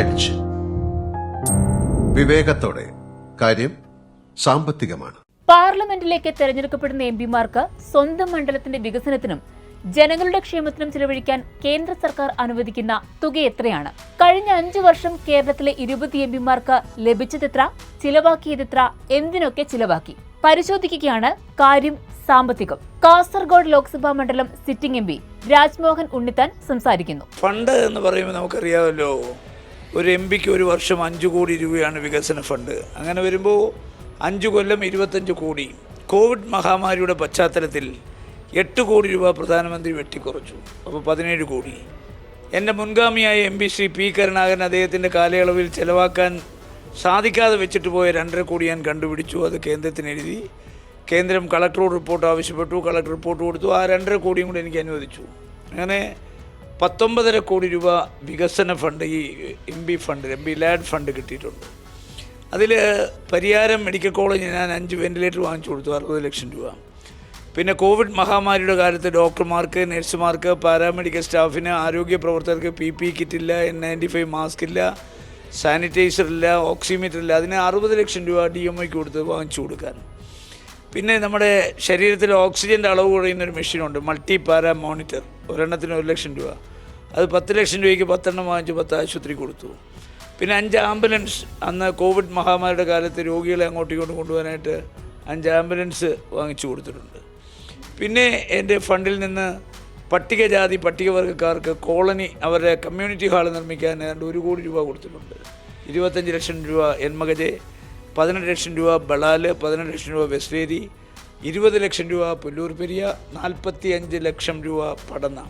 Edge വിവേകത്തോടെ. കാര്യം സാമ്പത്തികമാണ്. പാർലമെന്റിലേക്ക് തെരഞ്ഞെടുക്കപ്പെടുന്ന M പിമാർക്ക് സ്വന്തം മണ്ഡലത്തിന്റെ വികസനത്തിനും ജനങ്ങളുടെ ക്ഷേമത്തിനും ചിലവഴിക്കാൻ കേന്ദ്ര സർക്കാർ അനുവദിക്കുന്ന തുക എത്രയാണ്? കഴിഞ്ഞ അഞ്ചു വർഷം കേരളത്തിലെ ഇരുപത് എം പിമാർക്ക് ലഭിച്ചതെത്ര? ചിലവാക്കിയതെത്ര? എന്തിനൊക്കെ ചിലവാക്കി? പരിശോധിക്കുകയാണ് കാര്യം സാമ്പത്തികം. കാസർഗോഡ് ലോക്സഭാ മണ്ഡലം sitting M P Rajmohan Unnithan സംസാരിക്കുന്നു. ഫണ്ട് എന്ന് പറയുമ്പോൾ നമുക്കറിയാമല്ലോ ഒരു എം പിക്ക് ഒരു വർഷം അഞ്ച് കോടി രൂപയാണ് വികസന ഫണ്ട്. അങ്ങനെ വരുമ്പോൾ അഞ്ച് കൊല്ലം ഇരുപത്തഞ്ച് കോടി. കോവിഡ് മഹാമാരിയുടെ പശ്ചാത്തലത്തിൽ എട്ട് കോടി രൂപ പ്രധാനമന്ത്രി വെട്ടിക്കുറച്ചു. അപ്പോൾ പതിനേഴ് കോടി. എന്റെ മുൻഗാമിയായ M P Shri P Karunakaran അദ്ദേഹത്തിന്റെ കാലയളവിൽ ചെലവാക്കാൻ സാധിക്കാതെ വെച്ചിട്ട് പോയ രണ്ടര കോടി ഞാൻ കണ്ടുപിടിച്ചു. അത് കേന്ദ്രത്തിന് എഴുതി. കേന്ദ്രം കളക്ടറോട് റിപ്പോർട്ട് ആവശ്യപ്പെട്ടു. കളക്ടർ റിപ്പോർട്ട് കൊടുത്തു. ആ രണ്ടര കോടിയും കൂടി എനിക്ക് അനുവദിച്ചു. അങ്ങനെ പത്തൊമ്പതര കോടി രൂപ വികസന ഫണ്ട് ഈ M B fund M B LAD fund കിട്ടിയിട്ടുണ്ട്. അതിൽ പരിയാരം മെഡിക്കൽ കോളേജ് ഞാൻ അഞ്ച് വെന്റിലേറ്റർ വാങ്ങിച്ചു കൊടുത്തു അറുപത് ലക്ഷം രൂപ. പിന്നെ കോവിഡ് മഹാമാരിയുടെ കാലത്ത് ഡോക്ടർമാർക്ക് നഴ്സുമാർക്ക് പാരാമെഡിക്കൽ സ്റ്റാഫിന് ആരോഗ്യ പ്രവർത്തകർക്ക് പി പി കിറ്റ് ഇല്ല എൻ നയന്റി ഫൈവ് മാസ്ക് ഇല്ല സാനിറ്റൈസർ ഇല്ല ഓക്സിമീറ്റർ ഇല്ല. അതിന് അറുപത് ലക്ഷം രൂപ ഡി എം ഐക്ക് കൊടുത്ത് വാങ്ങിച്ചു കൊടുക്കാൻ. പിന്നെ നമ്മുടെ ശരീരത്തിൽ ഓക്സിജന്റെ അളവ് കുറയുന്ന ഒരു മെഷീനുണ്ട് മൾട്ടി പാരാ മോണിറ്റർ. ഒരെണ്ണത്തിന് ഒരു ലക്ഷം രൂപ. അത് പത്ത് ലക്ഷം രൂപയ്ക്ക് പത്തെണ്ണം വാങ്ങിച്ച് പത്ത് ആശുപത്രി കൊടുത്തു. പിന്നെ അഞ്ച് ആംബുലൻസ് അന്ന് കോവിഡ് മഹാമാരിയുടെ കാലത്ത് രോഗികളെ അങ്ങോട്ട് ഇങ്ങോട്ടും കൊണ്ടുപോകാനായിട്ട് അഞ്ച് ആംബുലൻസ് വാങ്ങിച്ചു കൊടുത്തിട്ടുണ്ട്. പിന്നെ എന്റെ ഫണ്ടിൽ നിന്ന് പട്ടികജാതി പട്ടികവർഗക്കാർക്ക് കോളനി അവരുടെ കമ്മ്യൂണിറ്റി ഹാൾ നിർമ്മിക്കാൻ ഏതാണ്ട് ഒരു കോടി രൂപ കൊടുത്തിട്ടുണ്ട്. ഇരുപത്തഞ്ച് ലക്ഷം രൂപ എൻമകജെ പതിനെട്ട് ലക്ഷം രൂപ ബളാൽ പതിനെട്ട് ലക്ഷം രൂപ വെസ്റ്റേരി ഇരുപത് ലക്ഷം രൂപ പുല്ലൂർ പെരിയ നാൽപ്പത്തി അഞ്ച് ലക്ഷം രൂപ പടന്ന.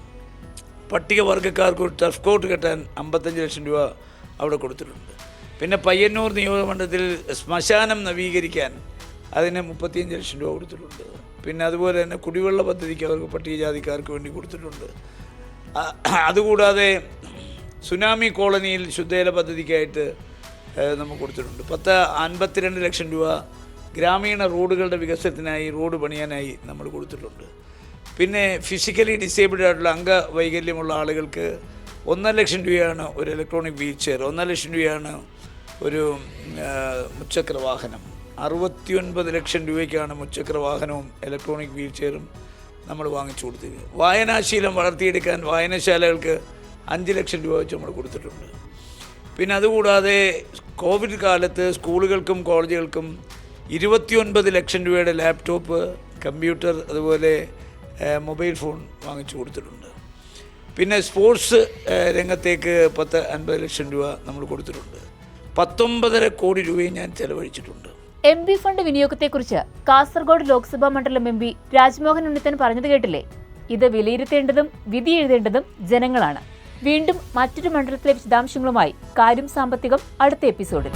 പട്ടികവർഗക്കാർക്ക് ഒരു ടഫ് കോട്ട് കെട്ടാൻ അമ്പത്തഞ്ച് ലക്ഷം രൂപ അവിടെ കൊടുത്തിട്ടുണ്ട്. പിന്നെ പയ്യന്നൂർ നിയോജകമണ്ഡലത്തിൽ ശ്മശാനം നവീകരിക്കാൻ അതിന് മുപ്പത്തിയഞ്ച് ലക്ഷം രൂപ കൊടുത്തിട്ടുണ്ട്. പിന്നെ അതുപോലെ തന്നെ കുടിവെള്ള പദ്ധതിക്ക് അവർക്ക് പട്ടികജാതിക്കാർക്ക് വേണ്ടി കൊടുത്തിട്ടുണ്ട്. അതുകൂടാതെ സുനാമി കോളനിയിൽ ശുദ്ധജല പദ്ധതിക്കായിട്ട് നമുക്ക് കൊടുത്തിട്ടുണ്ട്. പത്ത് അൻപത്തിരണ്ട് ലക്ഷം രൂപ ഗ്രാമീണ റോഡുകളുടെ വികസനത്തിനായി റോഡ് പണിയാനായി നമ്മൾ കൊടുത്തിട്ടുണ്ട്. പിന്നെ ഫിസിക്കലി ഡിസേബിൾഡ് ആയിട്ടുള്ള അംഗവൈകല്യമുള്ള ആളുകൾക്ക് ഒന്നര ലക്ഷം രൂപയാണ് ഒരു ഇലക്ട്രോണിക് വീൽ ചെയർ ഒന്നര ലക്ഷം രൂപയാണ് ഒരു മുച്ചക്ര വാഹനം. അറുപത്തിയൊൻപത് ലക്ഷം രൂപയ്ക്കാണ് മുച്ചക്ര വാഹനവും ഇലക്ട്രോണിക് വീൽ ചെയറും നമ്മൾ വാങ്ങിച്ചു കൊടുത്തത് വായനാശീലം വളർത്തിയെടുക്കാൻ വായനശാലകൾക്ക് അഞ്ച് ലക്ഷം രൂപ വെച്ച് നമ്മൾ കൊടുത്തിട്ടുണ്ട്. പിന്നെ അതുകൂടാതെ കോവിഡ് കാലത്ത് സ്കൂളുകൾക്കും കോളേജുകൾക്കും ഇരുപത്തിയൊൻപത് ലക്ഷം രൂപയുടെ ലാപ്ടോപ്പ് കമ്പ്യൂട്ടർ അതുപോലെ മൊബൈൽ ഫോൺ വാങ്ങിച്ചു കൊടുത്തിട്ടുണ്ട്. പിന്നെ സ്പോർട്സ് രംഗത്തേക്ക് പത്ത് അൻപത് ലക്ഷം രൂപ നമ്മൾ കൊടുത്തിട്ടുണ്ട്. പത്തൊമ്പതര കോടി രൂപയും ഞാൻ ചെലവഴിച്ചിട്ടുണ്ട്. എം പി ഫണ്ട് വിനിയോഗത്തെക്കുറിച്ച് കാസർഗോഡ് ലോക്സഭാ മണ്ഡലം എം പി രാജ്മോഹൻ ഉണ്ണിത്തൻ പറഞ്ഞത് കേട്ടില്ലേ? ഇത് വിലയിരുത്തേണ്ടതും വിധി എഴുതേണ്ടതും ജനങ്ങളാണ്. വീണ്ടും മറ്റൊരു മണ്ഡലത്തിലെ വിശദാംശങ്ങളുമായി കാര്യം സാമ്പത്തികം അടുത്ത എപ്പിസോഡിൽ.